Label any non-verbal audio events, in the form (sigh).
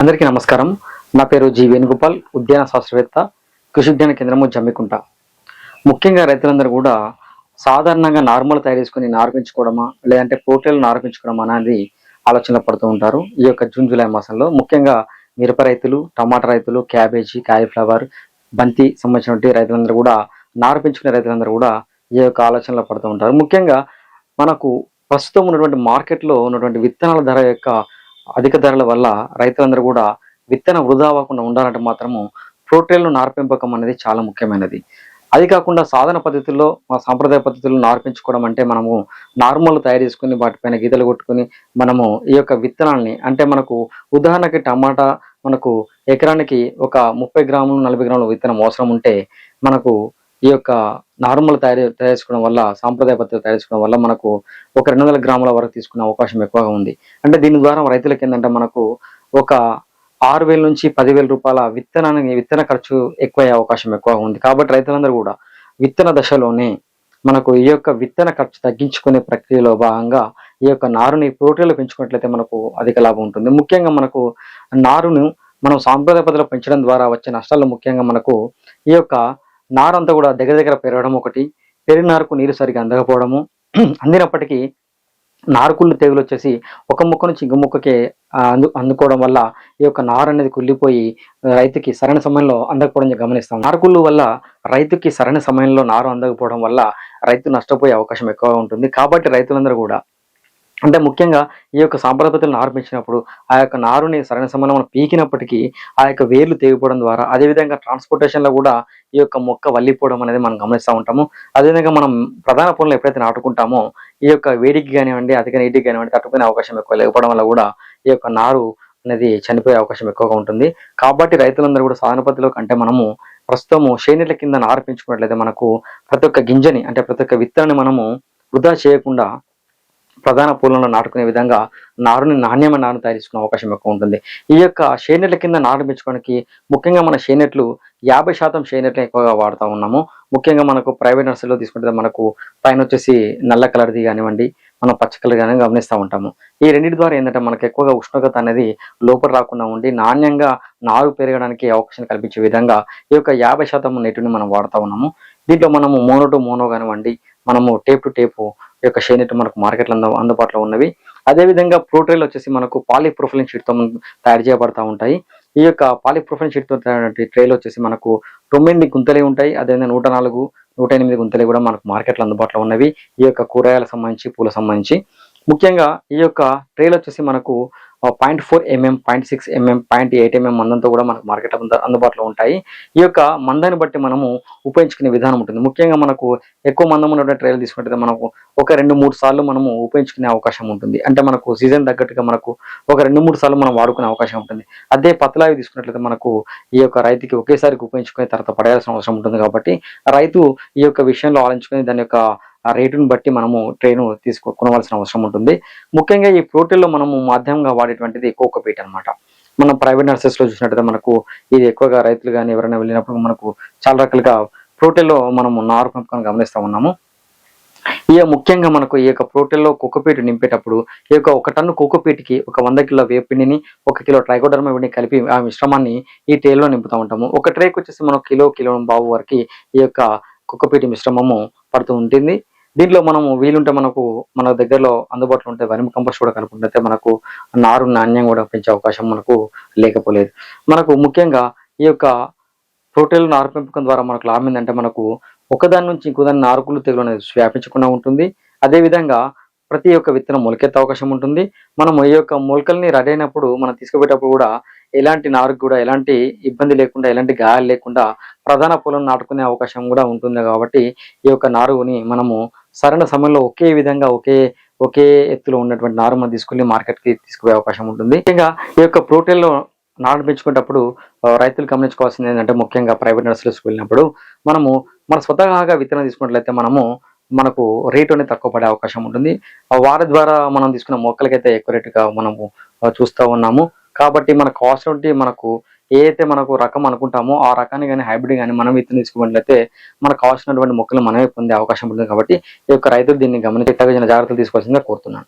అందరికీ నమస్కారం. నా పేరు జి వేణుగోపాల్ ఉద్యాన శాస్త్రవేత్త కృషి విజ్ఞాన కేంద్రము జమ్మికుంట. ముఖ్యంగా రైతులందరూ కూడా సాధారణంగా నార్మల్ తయారు చేసుకుని నార్పించుకోవడమా లేదంటే పోటీలు నార్పించుకోవడమా అనేది ఆలోచనలో పడుతూ ఉంటారు. ఈ యొక్క జూన్ జూలై మాసంలో ముఖ్యంగా మిరప రైతులు టమాటా రైతులు క్యాబేజీ కాలీఫ్లవర్ బంతి సంబంధించినటువంటి రైతులందరూ కూడా నార్పించుకునే రైతులందరూ కూడా ఈ యొక్క ఆలోచనలో పడుతూ ఉంటారు. ముఖ్యంగా మనకు ప్రస్తుతం ఉన్నటువంటి మార్కెట్లో ఉన్నటువంటి విత్తనాల ధర యొక్క అధిక ధరల వల్ల రైతులందరూ కూడా విత్తన వృధా అవ్వకుండా ఉండాలంటే మాత్రము ప్రోటీన్లు నార్పెంపకం అనేది చాలా ముఖ్యమైనది. అది కాకుండా సాధన పద్ధతుల్లో మా సాంప్రదాయ పద్ధతుల్లో నార్పించుకోవడం అంటే మనము నార్మల్ తయారు చేసుకుని వాటిపైన గీతలు కొట్టుకుని మనము ఈ యొక్క విత్తనాల్ని అంటే మనకు ఉదాహరణకి టమాటా మనకు ఎకరానికి ఒక ముప్పై గ్రాములు నలభై గ్రాముల విత్తనం అవసరం ఉంటే మనకు ఈ యొక్క నార్మల్ తయారు తయారు చేసుకోవడం వల్ల సాంప్రదాయ పద్ధతి తయారు చేసుకోవడం వల్ల మనకు ఒక రెండు వందల గ్రాముల వరకు తీసుకునే అవకాశం ఎక్కువగా ఉంది. అంటే దీని ద్వారా రైతులకి ఏంటంటే మనకు ఒక ఆరు వేల నుంచి పదివేల రూపాయల విత్తనానికి విత్తన ఖర్చు ఎక్కువయ్యే అవకాశం ఎక్కువగా ఉంది. కాబట్టి రైతులందరూ కూడా విత్తన దశలోనే మనకు ఈ యొక్క విత్తన ఖర్చు తగ్గించుకునే ప్రక్రియలో భాగంగా ఈ యొక్క నారుని ప్రోటీన్లు పెంచుకున్నట్లయితే మనకు అధిక లాభం ఉంటుంది. ముఖ్యంగా మనకు నారును మనం సాంప్రదాయ పద్ధతిలో పెంచడం ద్వారా వచ్చే నష్టాలు ముఖ్యంగా మనకు ఈ యొక్క నారంతా కూడా దగ్గర దగ్గర పెరగడం ఒకటి పెరిగిన నారుకు నీరు సరిగా అందకపోవడము. (clears throat) అందినప్పటికీ నారుకుళ్ళు తెగులు వచ్చేసి ఒక ముక్క నుంచి ఇంకో ముక్కకి అందు అందుకోవడం వల్ల ఈ యొక్క నారు అనేది కుళ్ళిపోయి రైతుకి సరైన సమయంలో అందకపోవడం గమనిస్తాం నారుకుళ్ళు వల్ల రైతుకి సరైన సమయంలో నారు అందకపోవడం వల్ల రైతు నష్టపోయే అవకాశం ఎక్కువగా ఉంటుంది. కాబట్టి రైతులందరూ కూడా అంటే ముఖ్యంగా ఈ యొక్క సాంప్రదాయ పద్ధతులు ఆ యొక్క నారుని సరైన సమయంలో మనం పీకినప్పటికీ ఆ యొక్క వేర్లు తెగిపోవడం ద్వారా అదేవిధంగా ట్రాన్స్పోర్టేషన్లో కూడా ఈ యొక్క మొక్క వల్లిపోవడం అనేది మనం గమనిస్తూ ఉంటాము. అదేవిధంగా మనం ప్రధాన పొలంలో ఎప్పుడైతే నాటుకుంటామో ఈ యొక్క వేడికి కానివ్వండి అధిక నీటికి కానివ్వండి తట్టుకునే అవకాశం ఎక్కువ లేకపోవడం వల్ల కూడా ఈ యొక్క నారు అనేది చనిపోయే అవకాశం ఎక్కువగా ఉంటుంది. కాబట్టి రైతులందరూ కూడా సాధన పద్ధతిలో కంటే మనము ప్రస్తుతము చేనేట్ల కింద నారు పెంచుకున్నట్లయితే మనకు ప్రతి ఒక్క గింజని అంటే ప్రతి ఒక్క విత్తనాన్ని మనము వృధా చేయకుండా ప్రధాన పూలను నాటుకునే విధంగా నారుని నాణ్యమైన నారుని తయారు చేసుకునే అవకాశం ఎక్కువ ఉంటుంది. ఈ యొక్క షేనెట్ల కింద నారు పెంచుకోవడానికి ముఖ్యంగా మన షేనెట్లు యాభై శాతం షేనెట్లు ఎక్కువగా వాడుతూ ఉన్నాము. ముఖ్యంగా మనకు ప్రైవేట్ నర్సరీలో తీసుకుంటే మనకు పైన వచ్చేసి నల్ల కలర్ది కానివ్వండి మనం పచ్చ కలర్ కానీ గమనిస్తూ ఉంటాము. ఈ రెండింటి ద్వారా ఏంటంటే మనకు ఎక్కువగా ఉష్ణోగ్రత అనేది లోపల రాకుండా ఉండి నాణ్యంగా నారు పెరగడానికి అవకాశం కల్పించే విధంగా ఈ యొక్క యాభై శాతం నీటిని మనం వాడుతూ ఉన్నాము. దీంట్లో మనము మోనో టు మోనో కానివ్వండి మనము టేప్ టు టేపు యొక్క షేనెట్ మనకు మార్కెట్లో అందుబాటులో ఉన్నవి. అదేవిధంగా ప్రోటైల్ వచ్చేసి మనకు పాలిప్రొఫిలిన్ షీట్తో తయారు చేయబడతా ఉంటాయి. ఈ యొక్క పాలిప్రొఫిలిన్ షీట్తో ట్రేలు వచ్చేసి మనకు తొమ్మిది గుంతలే ఉంటాయి. అదేవిధంగా నూట నాలుగు నూట ఎనిమిది గుంతలే కూడా మనకు మార్కెట్లో అందుబాటులో ఉన్నవి. ఈ యొక్క కూరగాయలకు సంబంధించి పూల సంబంధించి. ముఖ్యంగా ఈ యొక్క ట్రేలు వచ్చేసి మనకు point four MM point six MM point eight MM మందంతో కూడా మనకు మార్కెట్ అందుబాటులో ఉంటాయి. ఈ యొక్క మందాన్ని బట్టి మనము ఉపయోగించుకునే విధానం ఉంటుంది. ముఖ్యంగా మనకు ఎక్కువ మందం ఉన్నటువంటి ట్రైల్ తీసుకుంటే మనకు ఒక రెండు మూడు సార్లు మనము ఉపయోగించుకునే అవకాశం ఉంటుంది. అంటే మనకు సీజన్ తగ్గట్టుగా మనకు ఒక రెండు మూడు సార్లు మనం వాడుకునే అవకాశం ఉంటుంది. అదే పతలావి తీసుకున్నట్లయితే మనకు ఈ యొక్క రైతుకి ఒకేసారికి ఉపయోగించుకునే తర్వాత పడేయాల్సిన అవసరం ఉంటుంది కాబట్టి రైతు ఈ యొక్క విషయంలో ఆలోచించుకుని దాని యొక్క ఆ రేటును బట్టి మనము ట్రైన్ తీసుకో కొనవలసిన అవసరం ఉంటుంది. ముఖ్యంగా ఈ ప్రోటీన్లో మనము మాధ్యమంగా వాడేటువంటిది కోకోపీట్ అనమాట మనం ప్రైవేట్ నర్సెస్లో చూసినట్టయితే మనకు ఇది ఎక్కువగా రైతులు కానీ ఎవరైనా వెళ్ళినప్పుడు మనకు చాలా రకాలుగా ప్రోటీన్లో మనము నారు పెంపకం గమనిస్తూ ఉన్నాము. ఇక ముఖ్యంగా మనకు ఈ యొక్క ప్రోటీన్లో కుక్కపీటు నింపేటప్పుడు ఈ యొక్క ఒక టన్ను కుక్కపీటికి ఒక వంద కిలో వేపిండిని ఒక కిలో ట్రైకోడర్మా వీటిని కలిపి ఆ మిశ్రమాన్ని ఈ ట్రేలో నింపుతూ ఉంటాము. ఒక ట్రేకి వచ్చేసి మనం కిలో కిలో బావు వరకు ఈ యొక్క కుక్కపీటి మిశ్రమము పడుతూ ఉంటుంది. దీంట్లో మనము వీలుంటే మనకు మన దగ్గరలో అందుబాటులో ఉంటే వరిమి కంపోస్ట్ కూడా కలుపుకుంటే మనకు నారు నాణ్యం కూడా పెంచే అవకాశం మనకు లేకపోలేదు. మనకు ముఖ్యంగా ఈ యొక్క ప్రోటీన్లు నారు పెంపకం ద్వారా మనకు లాభం ఏంటంటే మనకు ఒకదాని నుంచి ఇంకోదాని నారుకులు తెగులు అనేది వ్యాపించకుండా ఉంటుంది. అదేవిధంగా ప్రతి ఒక్క విత్తనం మొలకెత్తే అవకాశం ఉంటుంది. మనం ఈ యొక్క మొలకల్ని రెడీ అయినప్పుడు మనం తీసుకుపోయేటప్పుడు కూడా ఎలాంటి నారుకు కూడా ఎలాంటి ఇబ్బంది లేకుండా ఎలాంటి గాయాలు లేకుండా ప్రధాన పొలం నాటుకునే అవకాశం కూడా ఉంటుంది కాబట్టి ఈ యొక్క నారుని మనము సరైన సమయంలో ఒకే విధంగా ఒకే ఒకే ఎత్తులో ఉన్నటువంటి నారు మనం తీసుకుని మార్కెట్కి తీసుకుపోయే అవకాశం ఉంటుంది. ముఖ్యంగా ఈ యొక్క ప్రోటీన్లో నాటు పెంచుకునేటప్పుడు రైతులు గమనించుకోవాల్సింది ఏంటంటే ముఖ్యంగా ప్రైవేట్ నర్సరీస్కి వెళ్ళినప్పుడు మనము మన స్వతహాగా విత్తనం తీసుకున్నట్లయితే మనము మనకు రేటు అనేది తక్కువ పడే అవకాశం ఉంటుంది. ఆ వారి ద్వారా మనం తీసుకున్న మొక్కలకైతే ఎక్కువ రేటుగా మనము చూస్తూ ఉన్నాము. కాబట్టి మన కాస్ట్ ఉంటే మనకు ఏదైతే మనకు రకం అనుకుంటామో ఆ రకాన్ని కానీ హైబ్రిడ్ కానీ మనం విత్తనం తీసుకున్నట్లయితే మనకు కావాల్సినటువంటి మొక్కలు మనమే పొందే అవకాశం ఉంటుంది కాబట్టి ఈ యొక్క రైతులు దీన్ని గమనించి తగిన జాగ్రత్తలు తీసుకోవాల్సిందిగా కోరుతున్నాను.